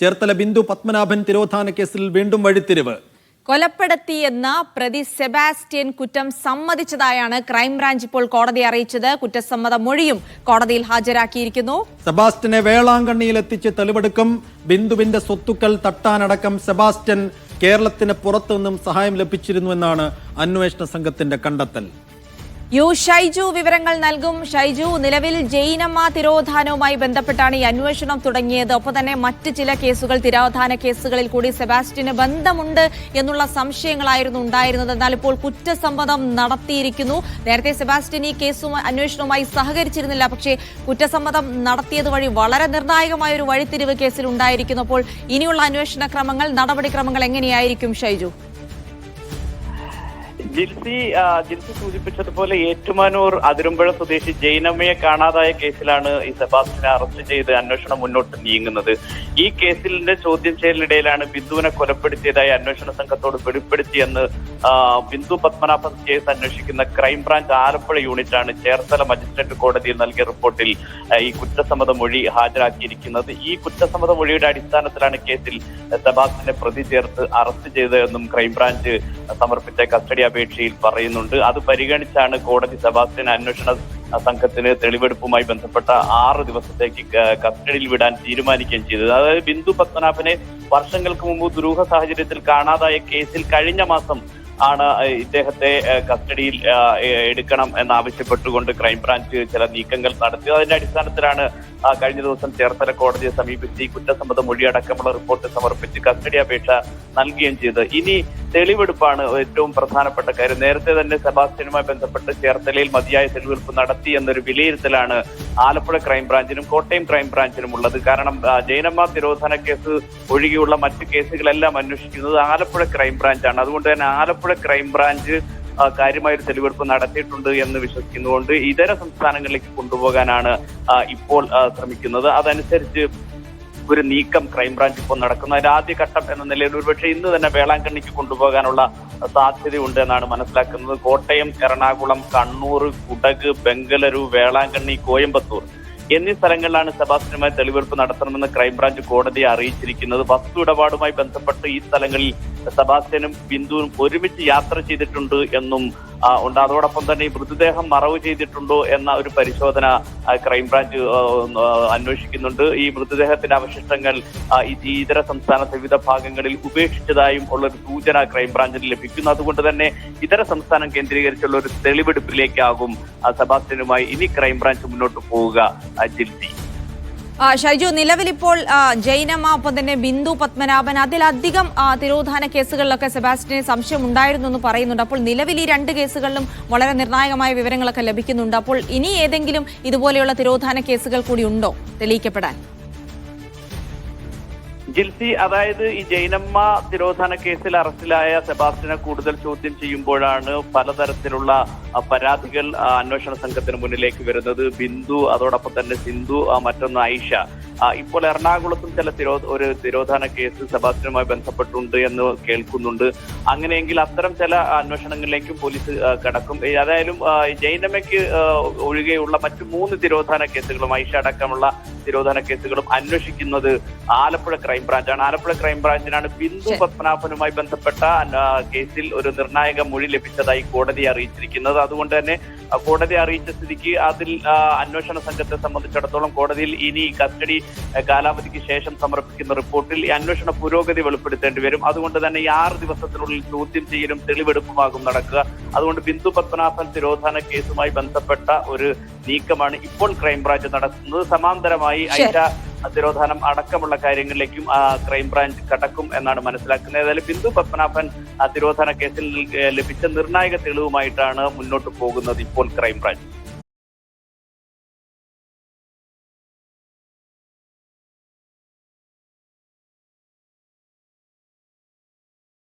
ചേർത്തല ബിന്ദു പത്മനാഭൻ തിരോധാന കേസിൽ വീണ്ടും വഴിത്തിരിവ്. കൊലപ്പെടുത്തിയെന്ന പ്രതി സെബാസ്റ്റ്യൻ കുറ്റം സമ്മതിച്ചതായാണ് ക്രൈംബ്രാഞ്ച് ഇപ്പോൾ കോടതി അറിയിച്ചത്. കുറ്റസമ്മത മൊഴിയും കോടതിയിൽ ഹാജരാക്കിയിരിക്കുന്നു. സെബാസ്റ്റ്യനെ വേളാങ്കണ്ണിയിൽ എത്തിച്ച് തെളിവെടുക്കും. ബിന്ദുവിന്റെ സ്വത്തുക്കൾ തട്ടാനടക്കം സെബാസ്റ്റ്യൻ കേരളത്തിന് പുറത്തുനിന്നും സഹായം ലഭിച്ചിരുന്നു എന്നാണ് അന്വേഷണ സംഘത്തിന്റെ കണ്ടെത്തൽ. യു ഷൈജു വിവരങ്ങൾ നൽകും. ഷൈജു നിലവിൽ ജൈനമ്മ തിരോധാനവുമായി ബന്ധപ്പെട്ടാണ് ഈ അന്വേഷണം തുടങ്ങിയത്. ഒപ്പം തന്നെ മറ്റ് ചില കേസുകൾ തിരോധാന കേസുകളിൽ കൂടി സെബാസ്റ്റ്യന് ബന്ധമുണ്ട് എന്നുള്ള സംശയങ്ങളായിരുന്നു ഉണ്ടായിരുന്നത്. എന്നാൽ ഇപ്പോൾ കുറ്റസമ്മതം നടത്തിയിരിക്കുന്നു. നേരത്തെ സെബാസ്റ്റ്യൻ ഈ കേസും അന്വേഷണവുമായി സഹകരിച്ചിരുന്നില്ല. പക്ഷേ കുറ്റസമ്മതം നടത്തിയത് വഴി വളരെ നിർണായകമായ ഒരു വഴിത്തിരിവ് കേസിൽ ഉണ്ടായിരിക്കുന്നു. അപ്പോൾ ഇനിയുള്ള അന്വേഷണ ക്രമങ്ങൾ നടപടിക്രമങ്ങൾ എങ്ങനെയായിരിക്കും ഷൈജു? ജിൽസി ജിൽസി സൂചിപ്പിച്ചതുപോലെ ഏറ്റുമാനൂർ അതിരുമ്പുഴ സ്വദേശി ജൈനമ്മയെ കാണാതായ കേസിലാണ് ഈ സെബാസ്റ്റിനെ അറസ്റ്റ് ചെയ്ത് അന്വേഷണം മുന്നോട്ട് നീങ്ങുന്നത്. ഈ കേസിന്റെ ചോദ്യം ചെയ്യലിനിടയിലാണ് ബിന്ദുവിനെ കൊലപ്പെടുത്തിയതായി അന്വേഷണ സംഘത്തോട് വെളിപ്പെടുത്തിയെന്ന് ബിന്ദു പത്മനാഭൻ കേസ് അന്വേഷിക്കുന്ന ക്രൈംബ്രാഞ്ച് ആലപ്പുഴ യൂണിറ്റാണ് ചേർത്തല മജിസ്ട്രേറ്റ് കോടതിയിൽ നൽകിയ റിപ്പോർട്ടിൽ ഈ കുറ്റസമ്മത മൊഴി ഹാജരാക്കിയിരിക്കുന്നത്. ഈ കുറ്റസമ്മത മൊഴിയുടെ അടിസ്ഥാനത്തിലാണ് കേസിൽ സെബാസ്റ്റിനെ പ്രതി ചേർത്ത് അറസ്റ്റ് ചെയ്തതെന്നും ക്രൈംബ്രാഞ്ച് സമർപ്പിച്ച കസ്റ്റഡി അപേക്ഷയിൽ പറയുന്നുണ്ട്. അത് പരിഗണിച്ചാണ് കോടതി സെബാസ്റ്റ്യൻ അന്വേഷണ സംഘത്തിന് തെളിവെടുപ്പുമായി ബന്ധപ്പെട്ട ആറ് ദിവസത്തേക്ക് കസ്റ്റഡിയിൽ വിടാൻ തീരുമാനിക്കുകയും ചെയ്തത്. അതായത് ബിന്ദു പത്മനാഭനെ വർഷങ്ങൾക്ക് മുമ്പ് ദുരൂഹ സാഹചര്യത്തിൽ കാണാതായ കേസിൽ കഴിഞ്ഞ മാസം ആണ് ഇദ്ദേഹത്തെ കസ്റ്റഡിയിൽ എടുക്കണം എന്നാവശ്യപ്പെട്ടുകൊണ്ട് ക്രൈംബ്രാഞ്ച് ചില നീക്കങ്ങൾ നടത്തി. അതിന്റെ അടിസ്ഥാനത്തിലാണ് കഴിഞ്ഞ ദിവസം ചേർത്തല കോടതിയെ സമീപിച്ച് ഈ കുറ്റസമ്മത മൊഴിയടക്കമുള്ള റിപ്പോർട്ട് സമർപ്പിച്ച് കസ്റ്റഡി അപേക്ഷ നൽകുകയും ചെയ്തത്. ഇനി തെളിവെടുപ്പാണ് ഏറ്റവും പ്രധാനപ്പെട്ട കാര്യം. നേരത്തെ തന്നെ സെബാസ്റ്റ്യനുമായി ബന്ധപ്പെട്ട് ചേർത്തലയിൽ മതിയായ തെളിവെടുപ്പ് നടത്തി എന്നൊരു വിലയിരുത്തലാണ് ആലപ്പുഴ ക്രൈംബ്രാഞ്ചിനും കോട്ടയം ക്രൈംബ്രാഞ്ചിനും ഉള്ളത്. കാരണം ജൈനമ്മ തിരോധന കേസ് ഒഴികെയുള്ള മറ്റ് കേസുകളെല്ലാം അന്വേഷിക്കുന്നത് ആലപ്പുഴ ക്രൈംബ്രാഞ്ചാണ്. അതുകൊണ്ട് തന്നെ ആലപ്പുഴ ക്രൈംബ്രാഞ്ച് കാര്യമായ തെളിവെടുപ്പ് നടത്തിയിട്ടുണ്ട് എന്ന് വിശ്വസിക്കുന്നതുകൊണ്ട് ഇതര സംസ്ഥാനങ്ങളിലേക്ക് കൊണ്ടുപോകാനാണ് ഇപ്പോൾ ശ്രമിക്കുന്നത്. അതനുസരിച്ച് ഒരു നീക്കം ക്രൈംബ്രാഞ്ച് ഇപ്പോൾ നടക്കുന്നു. അതിന്റെ ആദ്യഘട്ടം എന്ന നിലയിൽ ഒരുപക്ഷെ ഇന്ന് തന്നെ വേളാങ്കണ്ണിക്ക് കൊണ്ടുപോകാനുള്ള സാധ്യതയുണ്ട് എന്നാണ് മനസ്സിലാക്കുന്നത്. കോട്ടയം എറണാകുളം കണ്ണൂർ കുടക് ബംഗളൂരു വേളാങ്കണ്ണി കോയമ്പത്തൂർ എന്നീ സ്ഥലങ്ങളിലാണ് സെബാസ്റ്റിനുമായി തെളിവെടുപ്പ് നടത്തണമെന്ന് ക്രൈംബ്രാഞ്ച് കോടതിയെ അറിയിച്ചിരിക്കുന്നത്. വസ്തു ഇടപാടുമായി ബന്ധപ്പെട്ട് ഈ സ്ഥലങ്ങളിൽ സെബാസ്റ്റ്യനും ബിന്ദുവും ഒരുമിച്ച് യാത്ര ചെയ്തിട്ടുണ്ട് എന്നും ഉണ്ട്. അതോടൊപ്പം തന്നെ ഈ മൃതദേഹം മറവ് ചെയ്തിട്ടുണ്ടോ എന്ന ഒരു പരിശോധന ക്രൈംബ്രാഞ്ച് അന്വേഷിക്കുന്നുണ്ട്. ഈ മൃതദേഹത്തിന്റെ അവശിഷ്ടങ്ങൾ ഇതര സംസ്ഥാനത്തെ വിവിധ ഭാഗങ്ങളിൽ ഉപേക്ഷിച്ചതായും ഉള്ള ഒരു സൂചന ക്രൈംബ്രാഞ്ചിന് ലഭിക്കുന്നു. അതുകൊണ്ട് തന്നെ ഇതര സംസ്ഥാനം കേന്ദ്രീകരിച്ചുള്ള ഒരു തെളിവെടുപ്പിലേക്കാകും സെബാസ്റ്റ്യനുമായി ഇനി ക്രൈംബ്രാഞ്ച് മുന്നോട്ട് പോവുക ജിൽസി. ഷൈജു നിലവിലിപ്പോൾ ജൈനമ്മ ഒപ്പം തന്നെ ബിന്ദു പത്മനാഭൻ അതിലധികം തിരോധാന കേസുകളിലൊക്കെ സെബാസ്റ്റിനെ സംശയം ഉണ്ടായിരുന്നു എന്ന് പറയുന്നുണ്ട്. അപ്പോൾ നിലവിൽ ഈ രണ്ട് കേസുകളിലും വളരെ നിർണായകമായ വിവരങ്ങളൊക്കെ ലഭിക്കുന്നുണ്ട്. അപ്പോൾ ഇനി ഏതെങ്കിലും ഇതുപോലെയുള്ള തിരോധാന കേസുകൾ കൂടി ഉണ്ടോ? തെളിയിക്കപ്പെടാൻ. ജിൽസി അതായത് ഈ ജൈനമ്മ തിരോധാന കേസിൽ അറസ്റ്റിലായ സെബാസ്റ്റിനെ കൂടുതൽ ചോദ്യം ചെയ്യുമ്പോഴാണ് പലതരത്തിലുള്ള പരാതികൾ അന്വേഷണ സംഘത്തിന് മുന്നിലേക്ക് വരുന്നത്. ബിന്ദു അതോടൊപ്പം തന്നെ സിന്ധു മറ്റൊന്ന് ഐഷ. ഇപ്പോൾ എറണാകുളത്തും ചില തിരോ ഒരു തിരോധാന കേസ് സെബാസ്റ്റിനുമായി ബന്ധപ്പെട്ടുണ്ട് എന്ന് കേൾക്കുന്നുണ്ട്. അങ്ങനെയെങ്കിൽ അത്തരം ചില അന്വേഷണങ്ങളിലേക്കും പോലീസ് കടക്കും. ഏതായാലും ആ, ഒഴികെയുള്ള മറ്റു മൂന്ന് തിരോധാന കേസുകളും ഐഷ അടക്കമുള്ള തിരോധാന കേസുകളും അന്വേഷിക്കുന്നത് ആലപ്പുഴ ക്രൈംബ്രാഞ്ചാണ്. ആലപ്പുഴ ക്രൈംബ്രാഞ്ചിനാണ് ബിന്ദു. പത്മനാഭനുമായി ബന്ധപ്പെട്ട കേസിൽ ഒരു നിർണായക മൊഴി ലഭിച്ചതായി കോടതി അറിയിച്ചിരിക്കുന്നത്. അതുകൊണ്ട് തന്നെ കോടതി അറിയിച്ച സ്ഥിതിക്ക് അതിൽ അന്വേഷണ സംഘത്തെ സംബന്ധിച്ചിടത്തോളം കോടതിയിൽ ഇനി കസ്റ്റഡി കാലാവധിക്ക് ശേഷം സമർപ്പിക്കുന്ന റിപ്പോർട്ടിൽ ഈ അന്വേഷണ പുരോഗതി വെളിപ്പെടുത്തേണ്ടി വരും. അതുകൊണ്ട് തന്നെ ഈ ആറ് ദിവസത്തിനുള്ളിൽ ചോദ്യം ചെയ്യലും തെളിവെടുപ്പുമാകും നടക്കുക. അതുകൊണ്ട് ബിന്ദു പത്മനാഭൻ തിരോധാന കേസുമായി ബന്ധപ്പെട്ട ഒരു നീക്കമാണ് ഇപ്പോൾ ക്രൈംബ്രാഞ്ച് നടത്തുന്നത്. സമാന്തരമായി. ഐഷ തിരോധാനം അടക്കമുള്ള കാര്യങ്ങളിലേക്കും ക്രൈംബ്രാഞ്ച് കടക്കും എന്നാണ് മനസ്സിലാക്കുന്നത്. ഏതായാലും ബിന്ദു പത്മനാഭൻ തിരോധാന കേസിൽ ലഭിച്ച നിർണായക തെളിവുമായിട്ടാണ് മുന്നോട്ട് പോകുന്നത് ഇപ്പോൾ ക്രൈംബ്രാഞ്ച്.